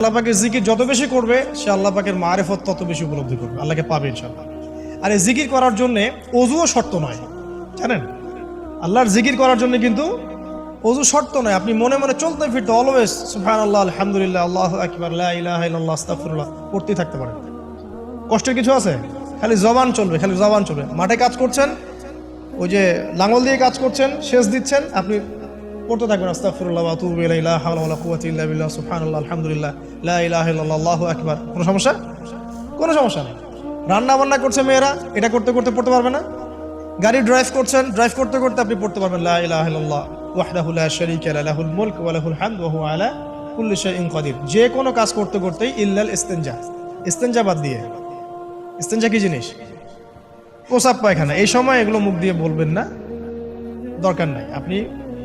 আল্লাহ জিকির যত বেশি করবে, সে আল্লাহ পাকের মারেফত তত বেশি উপলব্ধি করবে। আল্লাহকে পাবে ইনশাল্লাহ আর এই জিকির করার জন্য অজুও শর্ত নয়। জানেন? আল্লাহর জিকির করার জন্য কিন্তু অজু শর্ত নয়। আপনি মনে মনে চলতে ফিরতে অলওয়েজ সুফান আল্লাহ আলহামদুলিল্লাহ, আল্লাহ আকবার ইল্লাল্লাহ, আস্তাগফিরুল্লাহ, পড়তেই থাকতে পারেন। কষ্টের কিছু আছে? খালি জবান চলবে, খালি জবান চলবে। মাঠে কাজ করছেন, ওই যে লাঙল দিয়ে কাজ করছেন, সেচ দিচ্ছেন, আপনি পড়তে থাকবেন, আস্তাগফিরুল্লাহ ওয়া আতুবু ইলাইহি, লা হাওলা ওয়ালা কুওয়াতা ইল্লা বিল্লাহ, সুবহানাল্লাহ, আলহামদুলিল্লাহ, লা ইলাহা ইল্লাল্লাহ আল্লাহু আকবার। কোনো সমস্যা? কোনো সমস্যা নেই। রান্না বান্না করছে মেয়েরা, এটা করতে করতে পড়তে পারবে না। গাড়ি ড্রাইভ করছেন ড্রাইভ করতে করতে আপনি পড়তে পারবেন, লা ইলাহা ইল্লাল্লাহ, ওয়াহদাহু লা শারীকা লা, লাহুল মুলক যে কোনো কাজ করতে করতেই ইল্লাল ইস্তেনজা। ইস্তেনজা বাদ দিয়ে। ইস্তেনজা কি জিনিস? প্রসাব পায়খানা। এই সময় এগুলো মুখ দিয়ে বলবেন না, দরকার নাই। আপনি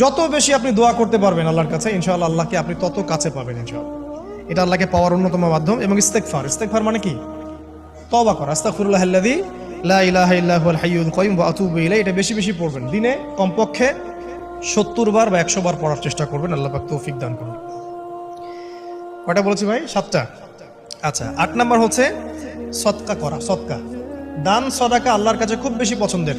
যত বেশি আপনি দোয়া করতে পারবেন আল্লাহর কাছে, ইনশাআল্লাহ আল্লাহকে আপনি তত কাছে পাবেন, ইনশাআল্লাহ। এটা আল্লাহকে পাওয়ার অন্যতম মাধ্যম এবং ইস্তেকফার ইস্তেকফার মানে কি? তবা করা। আস্তাগফিরুল্লাহ আল্লাযী লা ইলাহা ইল্লা হুয়াল হাইয়ুল কাইয়ুম ওয়া আতুবু ইলাইহি। এটা বেশি বেশি পড়বেন। দিনে কমপক্ষে 70 বার বা 100 বার পড়ার চেষ্টা করবেন। আল্লাহ পাক তৌফিক দান করুন। কয়টা বলেছি ভাই? সাতটা। আচ্ছা আট নাম্বার হচ্ছে সৎকা করা, সৎকা। দান, সদাকা আল্লাহর কাছে খুব বেশি পছন্দের।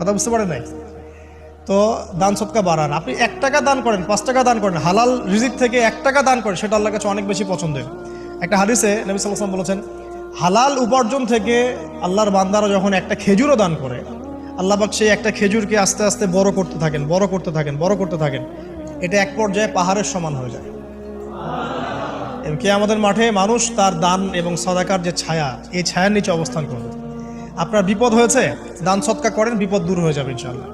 কথা বুঝতে পারেন নাই? তো দান সৎকা বাড়ান। আপনি এক টাকা দান করেন, পাঁচ টাকা দান করেন, হালাল রিজিক থেকে এক টাকা দান করেন, সেটা আল্লাহর কাছে অনেক বেশি পছন্দের। একটা হাদিসে নবী সাল্লাম বলেছেন, হালাল উপার্জন থেকে আল্লাহর বান্দারা যখন একটা খেজুরও দান করে আল্লাহ পাক সেই একটা খেজুরকে আস্তে আস্তে বড় করতে থাকেন, বড় করতে থাকেন, বড় করতে থাকেন। এটা এক পর্যায়ে পাহাড়ের সমান হয়ে যায়। এবং কে আমাদের মাঠে মানুষ তার দান এবং সদাকার যে ছায়া, এই ছায়ার নিচে অবস্থান করবে। আপনার বিপদ হয়েছে, দান সৎকা করেন, বিপদ দূর হয়ে যাবে ইনশাল্লাহ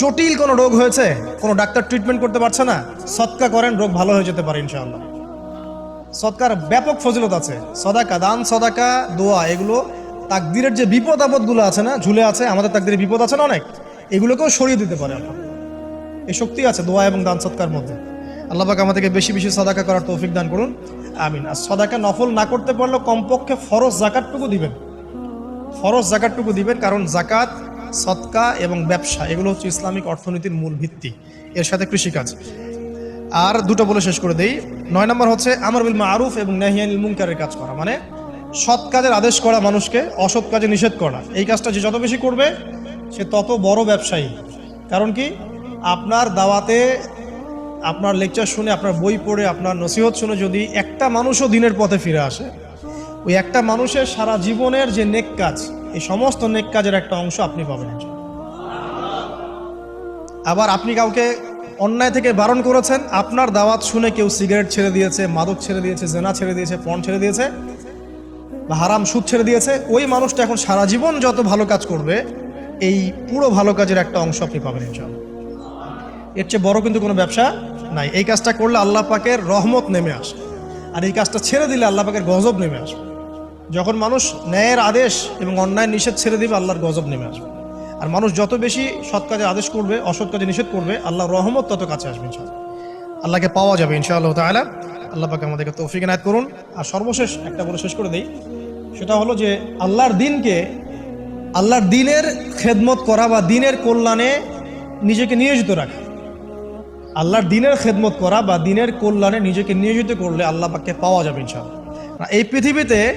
জটিল কোনো রোগ হয়েছে, কোনো ডাক্তার ট্রিটমেন্ট করতে পারছে না সৎকা করেন, রোগ ভালো হয়ে যেতে পারে ইনশাল্লাহ সৎকার ব্যাপক ফজিলত আছে, সদাকা, দান, সদাকা, দোয়া, এগুলো তাকদিরের যে বিপদ আপদগুলো আছে না, ঝুলে আছে, আমাদের তাকদিরের বিপদ আছে না অনেক, এগুলোকেও সরিয়ে দিতে পারে আল্লাহ। এই শক্তি আছে দোয়া এবং দান সৎকার মধ্যে। আল্লাহ পাক আমাদেরকে বেশি বেশি সদাকা করার তৌফিক দান করুন। আমিন। আর সদাকা নফল না করতে পারলেও কমপক্ষে ফরজ জাকাতটুকু দিবেন। ফরজ জাকাতটুকু দিবেন, কারণ জাকাত, সৎকা এবং ব্যবসা, এগুলো হচ্ছে ইসলামিক অর্থনীতির মূল ভিত্তি। এর সাথে কৃষিকাজ। আর দুটো বলে শেষ করে দেই। নয় নম্বর হচ্ছে আমার বিল মারুফ এবং নাহিয়ানিল মুনকারের কাজ করা। মানে সৎ কাজের আদেশ করা মানুষকে, অসৎ কাজে নিষেধ করা। এই কাজটা যে যত বেশি করবে, সে তত বড় ব্যবসায়ী। কারণ কি? আপনার দাওয়াতে, আপনার লেকচার শুনে, আপনার বই পড়ে, আপনার নসিহত শুনে যদি একটা মানুষও দিনের পথে ফিরে আসে ওই একটা মানুষের সারা জীবনের যে নেক কাজ, এই সমস্ত নেক কাজের একটা অংশ আপনি পাবেন আবার আপনি কাউকে অন্যায় থেকে বারণ করেছেন, আপনার দাওয়াত শুনে কেউ সিগারেট ছেড়ে দিয়েছে, মাদক ছেড়ে দিয়েছে, জেনা ছেড়ে দিয়েছে, পণ ছেড়ে দিয়েছে, বা হারাম সুদ ছেড়ে দিয়েছে, ওই মানুষটা এখন সারা জীবন যত ভালো কাজ করবে, এই পুরো ভালো কাজের একটা অংশ আপনি পাবেন ইনশাআল্লাহ। এর চেয়ে বড় কিন্তু কোনো ব্যবসা নাই। এই কাজটা করলে আল্লাহ পাকের রহমত নেমে আসে আর এই কাজটা ছেড়ে দিলে আল্লাহ পাকের গজব নেমে আসবে। যখন মানুষ ন্যায়ের আদেশ এবং অন্যায় নিষেধ ছেড়ে দিবে, আল্লাহর গজব নেমে আসবে। আর মানুষ যত বেশি সৎ কাজে আদেশ করবে, অসৎ কাজে নিষেধ করবে, আল্লাহর রহমত তত কাছে আসবে ইনশাআল্লাহ। আল্লাহকে পাওয়া যাবে ইনশাআল্লাহ তাআলা। আল্লাহ পাকে আমাদেরকে তৌফিক এনায়ত করুন। আর সর্বশেষ একটা বলে শেষ করে দেই। সেটা হলো যে, আল্লাহর দিনকে আল্লাহর দিনের খেদমত করা বা দিনের কল্যাণে নিজেকে নিয়োজিত রাখা। আল্লাহর দিনের খেদমত করা বা দিনের কল্যাণে নিজেকে নিয়োজিত করলে আল্লাহ পাককে পাওয়া যাবে ইনশাআল্লাহ। এই পৃথিবীতে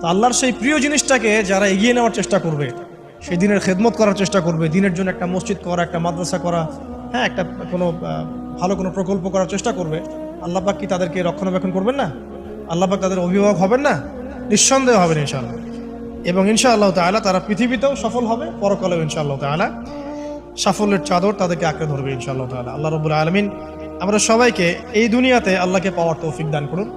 তো আল্লাহর সেই প্রিয় জিনিসটাকে যারা এগিয়ে নেওয়ার চেষ্টা করবে সেই দিনের খেদমত করার চেষ্টা করবে, দিনের জন্য একটা মসজিদ করা, একটা মাদ্রাসা করা হ্যাঁ একটা কোনো ভালো কোনো প্রকল্প করার চেষ্টা করবে, আল্লাহ পাক কি তাদেরকে রক্ষণাবেক্ষণ করবেন না? আল্লাহ পাক তাদের অভিভাবক হবেন না? নিঃসন্দেহ হবেন ইনশাআল্লাহ। এবং ইনশাআল্লাহ তাআলা তারা পৃথিবীতেও সফল হবে, পরকালেও ইনশাআল্লাহ তাআলা সাফল্যের চাদর তাদেরকে আঁকড়ে ধরবে ইনশাআল্লাহ তাআলা। আল্লাহ রবুল আলমিন, আমরা সবাইকে এই দুনিয়াতে আল্লাহকে পাওয়ার তৌফিক দান করুন।